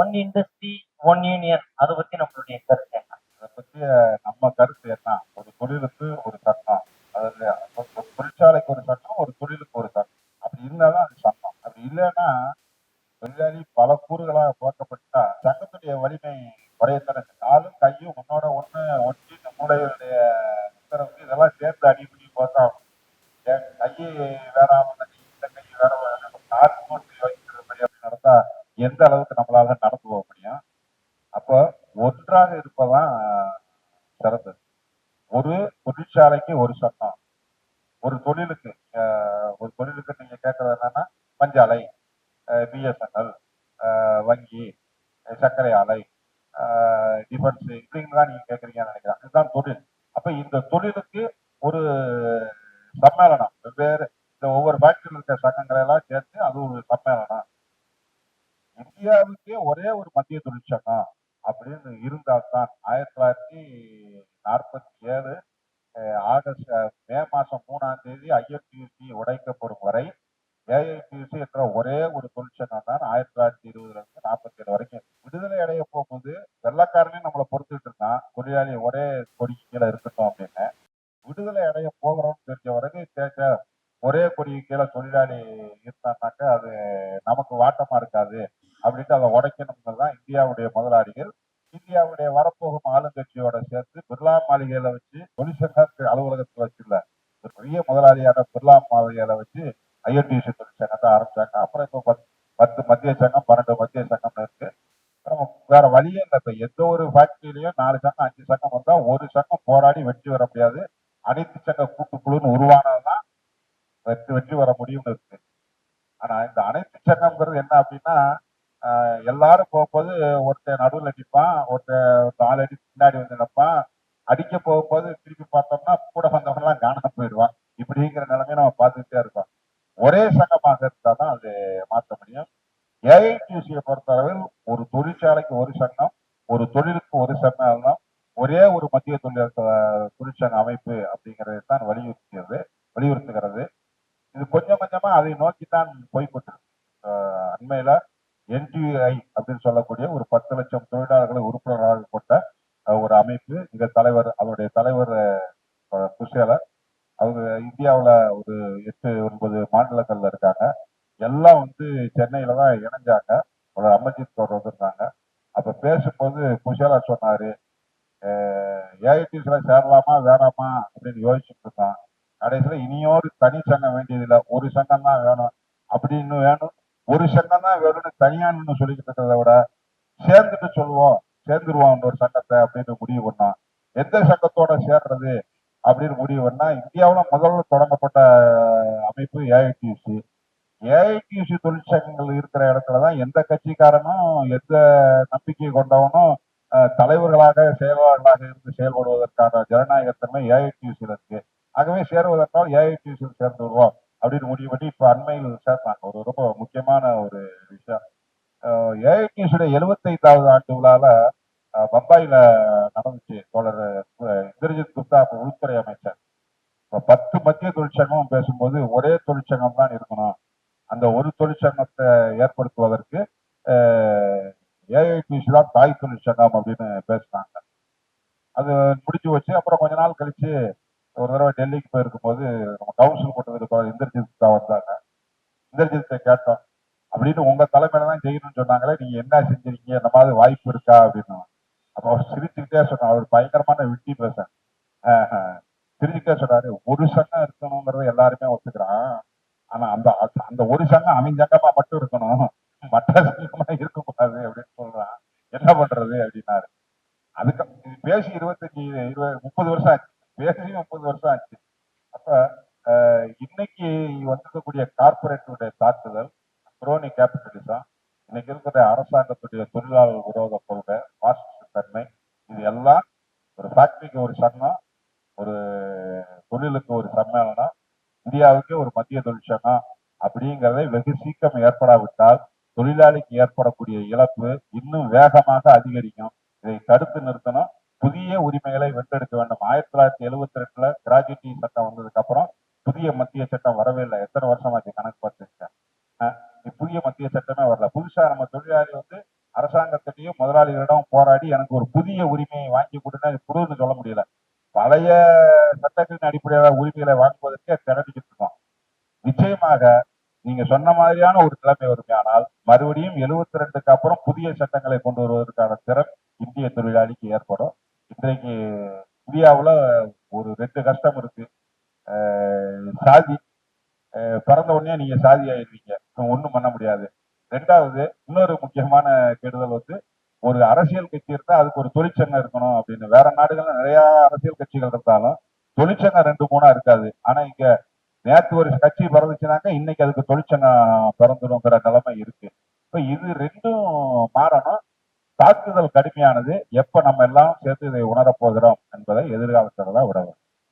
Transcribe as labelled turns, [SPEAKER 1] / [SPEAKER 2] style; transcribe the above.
[SPEAKER 1] One industry one union அதை பத்தி நம்மளுடைய கருத்து என்ன?
[SPEAKER 2] அதை பற்றி நம்ம கருத்து என்ன? ஒரு தொழிலுக்கு ஒரு சட்டம். அதாவது ஒரு தொழிற்சாலைக்கு ஒரு சட்டம் ஒரு தொழிலுக்கு ஒரு சட்டம். அப்படி இருந்தாதான் அது சட்டம். அப்படி இல்லைன்னா தொழிலாளி பல கூறுகளாக புழக்கப்பட்டா சங்கத்துடைய வலிமை குறையத்தான காலும் கையும் உன்னோட ஒண்ணு ஒட்டி மூளையுடைய உத்தரவு இதெல்லாம் சேர்ந்து அடிப்படி பார்த்தா கையை வேறாமல் ஆகல நீ இந்த கை வேற கார் போட்டு வைக்கிறது அப்படி நடந்தா எந்த அளவுக்கு நம்மளால நடந்து போக முடியும்? அப்போ ஒன்றாக இருப்பதான் சிறந்தது. ஒரு தொழிற்சாலைக்கு ஒரு சட்டம். ஒரு தொழிலுக்கு ஒரு தொழிலுக்கு நீங்க கேட்கறது என்னன்னா பஞ்சாலை பிஎஸ்என்எல் வங்கி சர்க்கரை ஆலை டிஃபென்ஸ் இப்படின்னு தான் நீங்க கேட்குறீங்கன்னு நினைக்கிறேன். இதுதான் தொழில். அப்ப இந்த தொழிலுக்கு ஒரு சம்மேளனம் வெவ்வேறு இந்த ஒவ்வொரு ஃபேக்டரியில் இருக்க சங்கங்களை எல்லாம் சேர்த்து அது ஒரு சம்மேளனம் இந்தியாவுக்கே ஒரே ஒரு மத்திய தொழிற்சங்கம் அப்படின்னு இருந்தால்தான் ஆயிரத்தி தொள்ளாயிரத்தி நாற்பத்தி ஏழு அஹ், ஆகஸ்ட் மே மாதம் மூணாம் தேதி ஐஎன்டியூசி உடைக்கப்படும் வரை ஏஐடியூசி என்ற ஒரே ஒரு தொழிற்சங்கம் தான் ஆயிரத்தி தொள்ளாயிரத்தி இருபதுலேருந்து நாற்பத்தி ஏழு வரைக்கும். விடுதலை அடைய போகும்போது வெள்ளக்காரனே நம்மளை பொறுத்துட்டு இருந்தான். தொழிலாளி ஒரே கொடி கீழே இருக்கட்டும் அப்படின்னு. விடுதலை அடைய போகிறோம்னு தெரிஞ்ச வரைக்கும் தேக்க ஒரே கொடி கீழே தொழிலாளி இருந்தான்னாக்க அது நமக்கு வாட்டமாக இருக்காது அப்படின்ட்டு அதை உடைக்கணுங்கிறது தான் இந்தியாவுடைய முதலாளிகள் இந்தியாவுடைய வரப்போகும் ஆளுங்கட்சியோட சேர்த்து பிர்லா மாளிகையில வச்சு தொழிற்சங்க அலுவலகத்தை வச்சுல ஒரு பெரிய முதலாளியான பிர்லா மாளிகையில வச்சு ஐஎன்டிசி தொழிற்சங்கத்தை ஆரம்பிச்சாங்க. அப்புறம் இப்போ பத்து பத்து மத்திய சங்கம் பன்னெண்டு மத்திய சங்கம் இருக்கு. வேற வழியே இல்லை. இப்போ எந்த ஒரு ஃபேக்டரியிலையும் நாலு சங்கம் அஞ்சு சங்கம் வந்தா ஒரு சங்கம் போராடி வெற்றி வர முடியாது. அனைத்து சங்க கூட்டுக்குழுன்னு உருவானதுதான் வெற்றி வெற்றி வர முடியும்னு இருக்கு. ஆனா இந்த அனைத்து சங்கம்ங்கிறது என்ன அப்படின்னா எல்லாரும் போகும்போது ஒருத்தன் நடுவில் நிற்பான் ஒருத்தன் ஒரு நாலு அடி பின்னாடி வந்து நிற்பான் அடிக்க போகும்போது திருப்பி பார்த்தோம்னா கூட வந்தவங்க எல்லாம் காணாம போயிடுவான். இப்படிங்கிற நிலைமையை நம்ம பார்த்துக்கிட்டே இருக்கோம். ஒரே சங்கமாக இருந்தால் தான் அது மாற்ற முடியும். ஏஐடியூசியை பொறுத்தளவில் ஒரு தொழிற்சாலைக்கு ஒரு சங்கம் ஒரு தொழிலுக்கு ஒரு சங்கம் ஒரே ஒரு மத்திய தொழில் தொழிற்சங்க அமைப்பு அப்படிங்கிறது தான் வலியுறுத்துகிறது வலியுறுத்துகிறது. இது கொஞ்சம் கொஞ்சமா அதை நோக்கித்தான் போய்கொண்டிருக்கு என்டிஐ அப்படின்னு சொல்லக்கூடிய ஒரு பத்து லட்சம் தொழிலாளர்களை உறுப்பினராக கொண்ட ஒரு அமைப்பு. இந்த தலைவர் அவருடைய தலைவர் அஹ், குஷேலர் அவங்க இந்தியாவுல ஒரு எட்டு ஒன்பது மாநிலங்கள்ல இருக்காங்க. எல்லாம் வந்து சென்னையில தான் இணைஞ்சாங்க. ஒரு அமர்ஜித் கவர் வந்திருந்தாங்க. அப்ப பேசும்போது குஷேலா சொன்னார் ஏஐடிஸ்ல சேரலாமா வேணாமா? அப்படின்னு யோசிச்சுட்டு இருந்தான். கடைசியில் இனியோரு தனி சங்கம் வேண்டியதில்லை. ஒரு சங்கம் தான் வேணும். அப்படின்னு வேணும். ஒரு சங்கம் தான் வெறும் தனியா சொல்லிக்கிட்டு இருக்கிறத விட சேர்ந்துட்டு சொல்லுவோம் சேர்ந்துருவோம் ஒரு சங்கத்தை அப்படின்னு முடிவு பண்ணோம் எந்த சங்கத்தோட சேர்றது அப்படின்னு முடிவு பண்ணா இந்தியாவுல முதல்ல தொடங்கப்பட்ட அமைப்பு ஏஐடியூசி ஏஐடியூசி தொழிற்சங்கங்கள் இருக்கிற இடத்துலதான் எந்த கட்சிக்காரனும் எந்த நம்பிக்கை கொண்டவனும் தலைவர்களாக செயலாளர்களாக இருந்து செயல்படுவதற்கான ஜனநாயகத்தன்மை ஏஐடியூசியில் இருக்கு. ஆகவே சேருவதற்கால் ஏஐடியூசியில் சேர்ந்து வருவோம். அப்படின்னு முடிவு பண்ணி இப்ப அண்மையில் சேர்த்தாங்க ஒரு ரொம்ப முக்கியமான ஒரு விஷயம். ஏஐடிசியுடைய எழுபத்தைந்தாவது ஆண்டு விழால அஹ், பம்பாயில நடந்துச்சு. தோழர் இந்திரஜித் குப்தா உள்துறை அமைச்சர். இப்போ பத்து மத்திய தொழிற்சங்கமும் பேசும்போது ஒரே தொழிற்சங்கம் தான் இருக்கணும். அந்த ஒரு தொழிற்சங்கத்தை ஏற்படுத்துவதற்கு ஏஐடிசி தான் தாய் தொழிற்சங்கம் அப்படின்னு பேசினாங்க. அது முடிஞ்சு வச்சு அப்புறம் கொஞ்ச நாள் கழிச்சு ஒரு தடவை டெல்லிக்கு போயிருக்கும் போது நம்ம கவுன்சில் கூட்டத்துக்கு இந்திரஜித் தான் வந்தாங்க. இந்திரஜித்தை கேட்டோம். அப்படின்னு உங்க தலைமையில தான் செய்யணும்னு சொன்னாங்களே நீங்க என்ன செஞ்சிருக்கீங்க? இந்த மாதிரி வாய்ப்பு இருக்கா? அப்படின்னு. அப்ப அவர் சிரிச்சுக்கிட்டே சொன்னார். அவர் பயங்கரமான விட்டி பேச சிரிச்சுக்கிட்டே சொன்னாரு. ஒரு சங்கம் இருக்கணுங்கிறத எல்லாருமே ஒத்துக்கிறான். ஆனா அந்த அந்த ஒரு சங்கம் அமைஞ்சங்கமா மட்டும் இருக்கணும். மற்ற சங்கமா இருக்கக்கூடாது அப்படின்னு சொல்றான். என்ன பண்றது? அப்படின்னாரு. அதுக்கு பேசி இருபத்தஞ்சு இருபது முப்பது வருஷம் ஆச்சு. பேசி முப்பது வருஷம் ஆச்சு அப்ப அஹ், இன்னைக்கு வந்திருக்கக்கூடிய கார்பரேட்டுடைய தாக்குதல் குரோனி கேபிட்டலிசம் இன்னைக்கு இருக்கிற அரசாங்கத்துடைய தொழிலாளர் விரோத கொள்கை பாசிஸ்ட் தன்மை இது எல்லாம் ஒரு ஃபேக்டரிக்கு ஒரு சங்கம் ஒரு தொழிலுக்கு ஒரு சம்மேளனம் இந்தியாவுக்கு ஒரு மத்திய தொழிற்சங்கம் அப்படிங்கிறதை வெகு சீக்கிரம் ஏற்படாவிட்டால் தொழிலாளிக்கு ஏற்படக்கூடிய இழப்பு இன்னும் வேகமாக அதிகரிக்கும். இதை தடுத்து நிறுத்தணும். புதிய உரிமைகளை வென்றெடுக்க வேண்டும். ஆயிரத்தி தொள்ளாயிரத்தி எழுபத்தி ரெண்டுல கிராஜுவிட்டி சட்டம் வந்ததுக்கு அப்புறம் புதிய மத்திய சட்டம் வரவே இல்லை. எத்தனை வருஷமாச்சு கணக்கு பார்த்துருக்கேன் புதிய மத்திய சட்டமே வரல. புதுசா நம்ம தொழிலாளி வந்து அரசாங்கத்திட்டையும் முதலாளிகளிடம் போராடி எனக்கு ஒரு புதிய உரிமையை வாங்கி கொடுன்னு கொடுன்னு சொல்ல முடியல. பழைய சட்டங்களின் அடிப்படையில உரிமைகளை வாங்குவதற்கே திரட்டிக்கிட்டு இருக்கோம். நிச்சயமாக நீங்க சொன்ன மாதிரியான ஒரு நிலைமை வருமையானால் மறுபடியும் எழுபத்தி ரெண்டுக்கு அப்புறம் புதிய சட்டங்களை கொண்டு வருவதற்கான திறன் இந்திய தொழிலாளிக்கு ஏற்படும். இன்றைக்கு இந்தியாவுல ஒரு ரெண்டு கஷ்டம் இருக்கு. சாதி. பிறந்த உடனே நீங்க சாதி ஆயிடுவீங்க. ஒன்றும் பண்ண முடியாது. ரெண்டாவது இன்னொரு முக்கியமான கெடுதல் வந்து ஒரு அரசியல் கட்சி இருந்தா அதுக்கு ஒரு தொழிற்சங்கம் இருக்கணும் அப்படின்னு. வேற நாடுகள்ல நிறைய அரசியல் கட்சிகள் இருந்தாலும் தொழிற்சங்கம் ரெண்டு மூணா இருக்காது. ஆனா இங்க நேத்து ஒரு கட்சி பிறந்துச்சுனாக்க இன்னைக்கு அதுக்கு தொழிற்சங்கம் பிறந்துடுங்கிற நிலைமை இருக்கு. இப்ப இது ரெண்டும் மாறணும். தாக்குதல் கடுமையானது எப்ப நம்ம எல்லாம் சேர்த்து இதை உணரப் போகிறோம் என்பதை எதிர்காலத்தில் தான் விட வேண்டும்